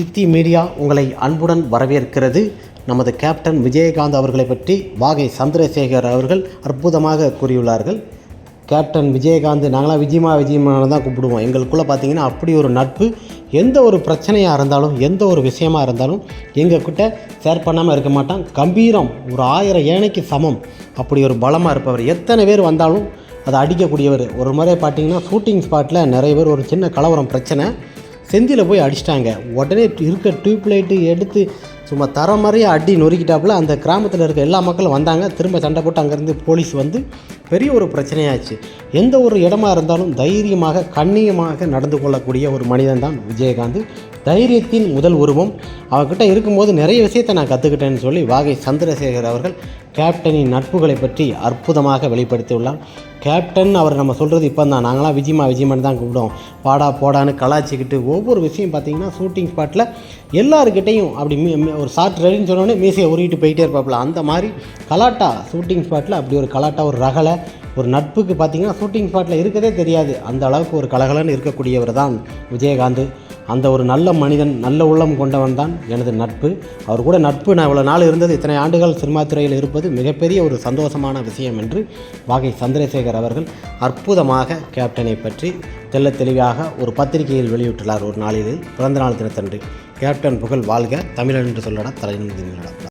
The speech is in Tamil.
சித்தி மீடியா உங்களை அன்புடன் வரவேற்கிறது. நமது கேப்டன் விஜயகாந்த் அவர்களை பற்றி வாகை சந்திரசேகர் அவர்கள் அற்புதமாக கூறியுள்ளார்கள். கேப்டன் விஜயகாந்த் நாங்களாம் விஜயமா விஜயமான தான் கூப்பிடுவோம். எங்களுக்குள்ளே பார்த்தீங்கன்னா அப்படி ஒரு நட்பு எந்த ஒரு பிரச்சனையாக இருந்தாலும் எந்த ஒரு விஷயமா இருந்தாலும் எங்கள் கிட்ட ஷேர் பண்ணாமல் இருக்க மாட்டான். கம்பீரம் ஒரு ஆயிரம் ஏனைக்கு சமம். அப்படி ஒரு பலமாக இருப்பவர். எத்தனை பேர் வந்தாலும் அதை அடிக்கக்கூடியவர். ஒரு முறை பார்த்தீங்கன்னா ஷூட்டிங் ஸ்பாட்டில் நிறைய பேர் ஒரு சின்ன கலவரம் பிரச்சனை. செந்தியில் போய் அடிச்சிட்டாங்க. உடனே இருக்க டியூப் லைட்டு எடுத்து சும்மா தர மாதிரியே அடி நொறுக்கிட்டாப்புல அந்த கிராமத்தில் இருக்க எல்லா மக்களும் வந்தாங்க. திரும்ப சண்டை போட்டு அங்கேருந்து போலீஸ் வந்து பெரிய ஒரு பிரச்சனையாச்சு. எந்த ஒரு இடமா இருந்தாலும் தைரியமாக கண்ணியமாக நடந்து கொள்ளக்கூடிய ஒரு மனிதன் தான் விஜயகாந்த். தைரியத்தின் முதல் உருவம். அவர்கிட்ட இருக்கும்போது நிறைய விஷயத்தை நான் கற்றுக்கிட்டேன்னு சொல்லி வாகை சந்திரசேகர் அவர்கள் கேப்டனின் நட்புகளை பற்றி அற்புதமாக வெளிப்படுத்தியுள்ளார். கேப்டன் அவர் நம்ம சொல்கிறது இப்போ தான் நாங்களாம் விஜயமா விஜயமான்னு தான் கூப்பிடுவோம். பாடா போடான்னு கலாச்சிக்கிட்டு ஒவ்வொரு விஷயம் பார்த்தீங்கன்னா ஷூட்டிங் ஸ்பாட்டில் எல்லாருக்கிட்டேயும் அப்படி மீ- ஒரு ஷார்ட் ரெடின்னு சொன்னோடனே மீசையை உருகிட்டு போயிட்டே இருப்பாப்புல. அந்த மாதிரி கலாட்டா ஷூட்டிங் ஸ்பாட்டில் அப்படி ஒரு கலாட்டா ஒரு ரகலை ஒரு நட்புக்கு பார்த்தீங்கன்னா ஷூட்டிங் ஸ்பாட்டில் இருக்கதே தெரியாது. அந்த அளவுக்கு ஒரு கலகலன்னு இருக்கக்கூடியவர் தான் விஜயகாந்த். அந்த ஒரு நல்ல மனிதன் நல்ல உள்ளம் கொண்டவன் தான் எனது நட்பு. அவர் கூட நட்பு நான் இவ்வளோ நாள் இருந்தது இத்தனை ஆண்டுகள் சினிமா துறையில் இருப்பது மிகப்பெரிய ஒரு சந்தோஷமான விஷயம் என்று வாகை சந்திரசேகர் அவர்கள் அற்புதமாக கேப்டனை பற்றி தெல்ல தெளிவாக ஒரு பத்திரிகையில் வெளியிட்டுள்ளார் ஒரு நாளில். பிறந்தநாள் தினத்தன்று. கேப்டன் புகழ் வாழ்க. தமிழன் என்று சொல்லடா தலைநிமிடம்